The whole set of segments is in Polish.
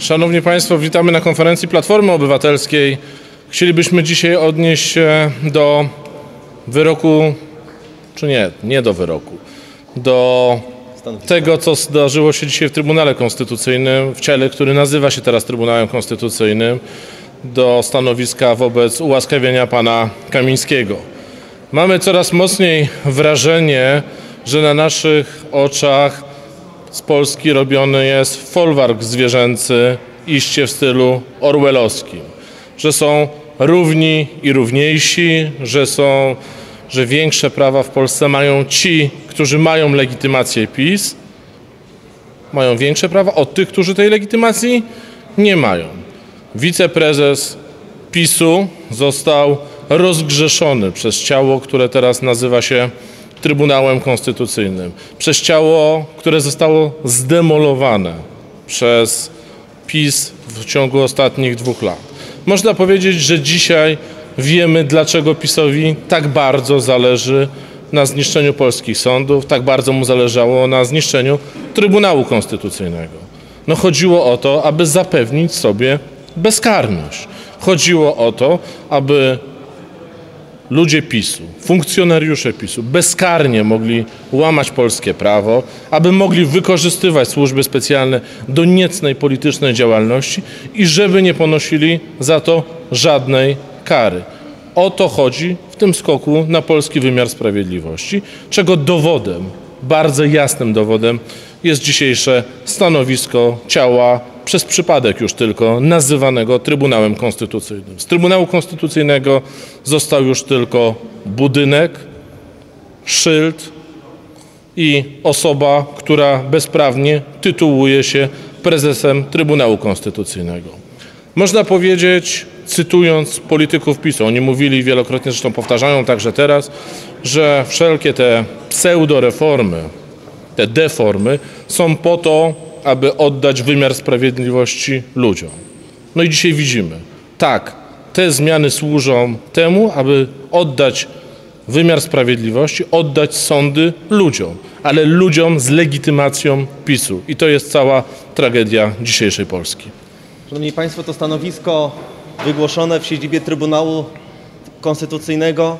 Szanowni Państwo, witamy na konferencji Platformy Obywatelskiej. Chcielibyśmy dzisiaj odnieść się do wyroku, czy nie, nie do wyroku, do tego, co zdarzyło się dzisiaj w Trybunale Konstytucyjnym, w ciele, który nazywa się teraz Trybunałem Konstytucyjnym, do stanowiska wobec ułaskawienia pana Kamińskiego. Mamy coraz mocniej wrażenie, że na naszych oczach z Polski robiony jest folwark zwierzęcy, iście w stylu orwellowskim, że są równi i równiejsi, że są, że większe prawa w Polsce mają ci, którzy mają legitymację PiS, mają większe prawa od tych, którzy tej legitymacji nie mają. Wiceprezes PiSu został rozgrzeszony przez ciało, które teraz nazywa się Trybunałem Konstytucyjnym, przez ciało, które zostało zdemolowane przez PiS w ciągu ostatnich dwóch lat. Można powiedzieć, że dzisiaj wiemy, dlaczego PiSowi tak bardzo zależy na zniszczeniu polskich sądów, tak bardzo mu zależało na zniszczeniu Trybunału Konstytucyjnego. No chodziło o to, aby zapewnić sobie bezkarność. Chodziło o to, aby ludzie PiSu, funkcjonariusze PiSu bezkarnie mogli łamać polskie prawo, aby mogli wykorzystywać służby specjalne do niecnej politycznej działalności i żeby nie ponosili za to żadnej kary. O to chodzi w tym skoku na polski wymiar sprawiedliwości, czego dowodem, bardzo jasnym dowodem jest dzisiejsze stanowisko ciała przez przypadek już tylko nazywanego Trybunałem Konstytucyjnym. Z Trybunału Konstytucyjnego został już tylko budynek, szyld i osoba, która bezprawnie tytułuje się prezesem Trybunału Konstytucyjnego. Można powiedzieć, cytując polityków PiSu, oni mówili wielokrotnie, zresztą powtarzają także teraz, że wszelkie te pseudoreformy, te deformy są po to, aby oddać wymiar sprawiedliwości ludziom. No i dzisiaj widzimy, tak, te zmiany służą temu, aby oddać wymiar sprawiedliwości, oddać sądy ludziom, ale ludziom z legitymacją PiSu. I to jest cała tragedia dzisiejszej Polski. Szanowni Państwo, to stanowisko wygłoszone w siedzibie Trybunału Konstytucyjnego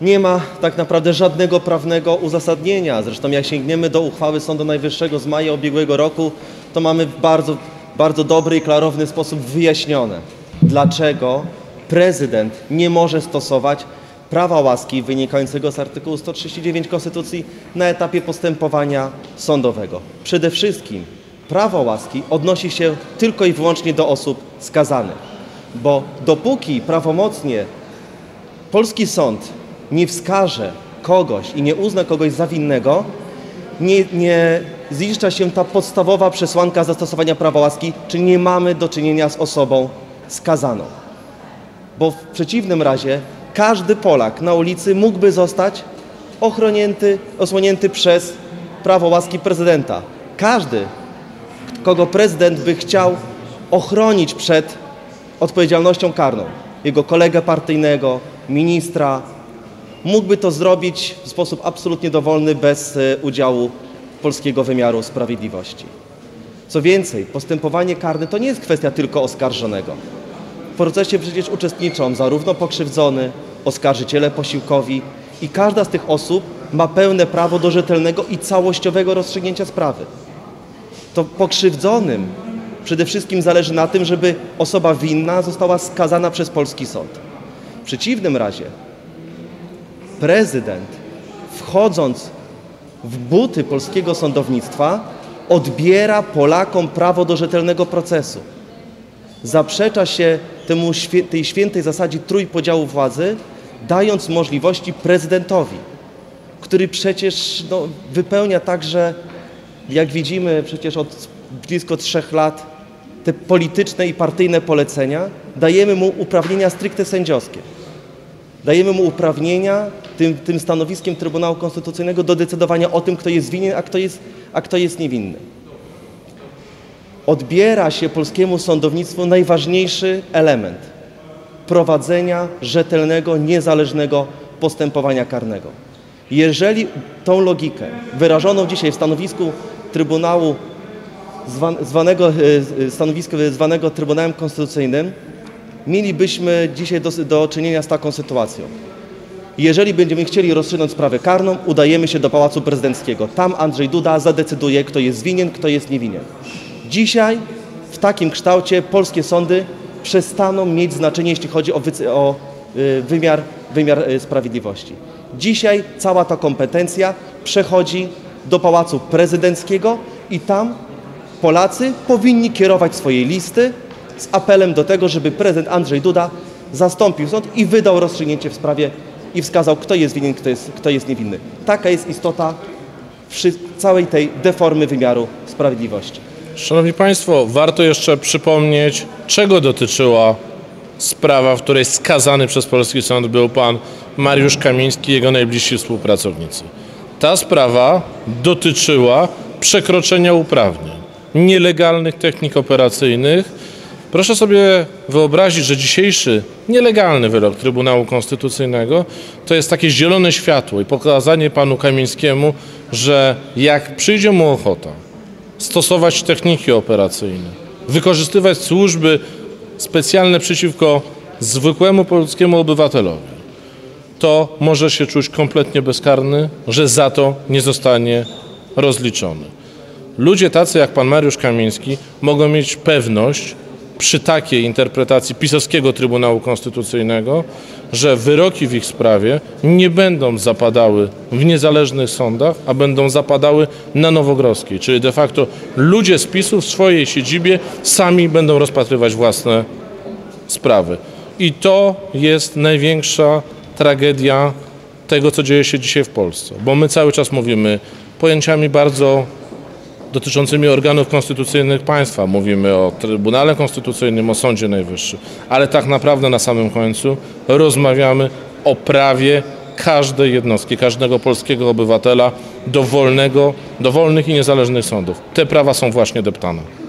nie ma tak naprawdę żadnego prawnego uzasadnienia. Zresztą jak sięgniemy do uchwały Sądu Najwyższego z maja ubiegłego roku, to mamy w bardzo, bardzo dobry i klarowny sposób wyjaśnione, dlaczego prezydent nie może stosować prawa łaski wynikającego z artykułu 139 Konstytucji na etapie postępowania sądowego. Przede wszystkim prawo łaski odnosi się tylko i wyłącznie do osób skazanych, bo dopóki prawomocnie polski sąd nie wskaże kogoś i nie uzna kogoś za winnego, nie, nie ziszcza się ta podstawowa przesłanka zastosowania prawa łaski, czy nie mamy do czynienia z osobą skazaną. Bo w przeciwnym razie każdy Polak na ulicy mógłby zostać ochronięty, osłonięty przez prawo łaski prezydenta. Każdy, kogo prezydent by chciał ochronić przed odpowiedzialnością karną, jego kolegę partyjnego, ministra, mógłby to zrobić w sposób absolutnie dowolny, bez e, udziału polskiego wymiaru sprawiedliwości. Co więcej, postępowanie karne to nie jest kwestia tylko oskarżonego. W procesie przecież uczestniczą zarówno pokrzywdzony, oskarżyciele posiłkowi i każda z tych osób ma pełne prawo do rzetelnego i całościowego rozstrzygnięcia sprawy. To pokrzywdzonym przede wszystkim zależy na tym, żeby osoba winna została skazana przez polski sąd. W przeciwnym razie prezydent, wchodząc w buty polskiego sądownictwa, odbiera Polakom prawo do rzetelnego procesu. Zaprzecza się temu, tej świętej zasadzie trójpodziału władzy, dając możliwości prezydentowi, który przecież no, wypełnia także, jak widzimy przecież od blisko trzech lat, te polityczne i partyjne polecenia, dajemy mu uprawnienia stricte sędziowskie. Dajemy mu uprawnienia tym, tym stanowiskiem Trybunału Konstytucyjnego do decydowania o tym, kto jest winien, a kto jest, a kto jest niewinny. Odbiera się polskiemu sądownictwu najważniejszy element prowadzenia rzetelnego, niezależnego postępowania karnego. Jeżeli tą logikę wyrażoną dzisiaj w stanowisku Trybunału zwan, zwanego, e, e, stanowiska zwanego Trybunałem Konstytucyjnym, mielibyśmy dzisiaj do, do czynienia z taką sytuacją. Jeżeli będziemy chcieli rozstrzygnąć sprawę karną, udajemy się do Pałacu Prezydenckiego. Tam Andrzej Duda zadecyduje, kto jest winien, kto jest niewinien. Dzisiaj w takim kształcie polskie sądy przestaną mieć znaczenie, jeśli chodzi o, o y, wymiar, wymiar y, sprawiedliwości. Dzisiaj cała ta kompetencja przechodzi do Pałacu Prezydenckiego i tam Polacy powinni kierować swoje listy z apelem do tego, żeby prezydent Andrzej Duda zastąpił sąd i wydał rozstrzygnięcie w sprawie i wskazał, kto jest winien, kto jest, kto jest niewinny. Taka jest istota całej tej deformy wymiaru sprawiedliwości. Szanowni Państwo, warto jeszcze przypomnieć, czego dotyczyła sprawa, w której skazany przez polski sąd był pan Mariusz Kamiński i jego najbliżsi współpracownicy. Ta sprawa dotyczyła przekroczenia uprawnień, nielegalnych technik operacyjnych. Proszę sobie wyobrazić, że dzisiejszy nielegalny wyrok Trybunału Konstytucyjnego to jest takie zielone światło i pokazanie panu Kamińskiemu, że jak przyjdzie mu ochota, stosować techniki operacyjne, wykorzystywać służby specjalne przeciwko zwykłemu polskiemu obywatelowi, to może się czuć kompletnie bezkarny, że za to nie zostanie rozliczony. Ludzie tacy jak pan Mariusz Kamiński mogą mieć pewność przy takiej interpretacji pisowskiego Trybunału Konstytucyjnego, że wyroki w ich sprawie nie będą zapadały w niezależnych sądach, a będą zapadały na Nowogrodzkiej, czyli de facto ludzie z PiSu w swojej siedzibie sami będą rozpatrywać własne sprawy. I to jest największa tragedia tego, co dzieje się dzisiaj w Polsce, bo my cały czas mówimy pojęciami bardzo dotyczącymi organów konstytucyjnych państwa. Mówimy o Trybunale Konstytucyjnym, o Sądzie Najwyższym, ale tak naprawdę na samym końcu rozmawiamy o prawie każdej jednostki, każdego polskiego obywatela do wolnego, do wolnych i niezależnych sądów. Te prawa są właśnie deptane.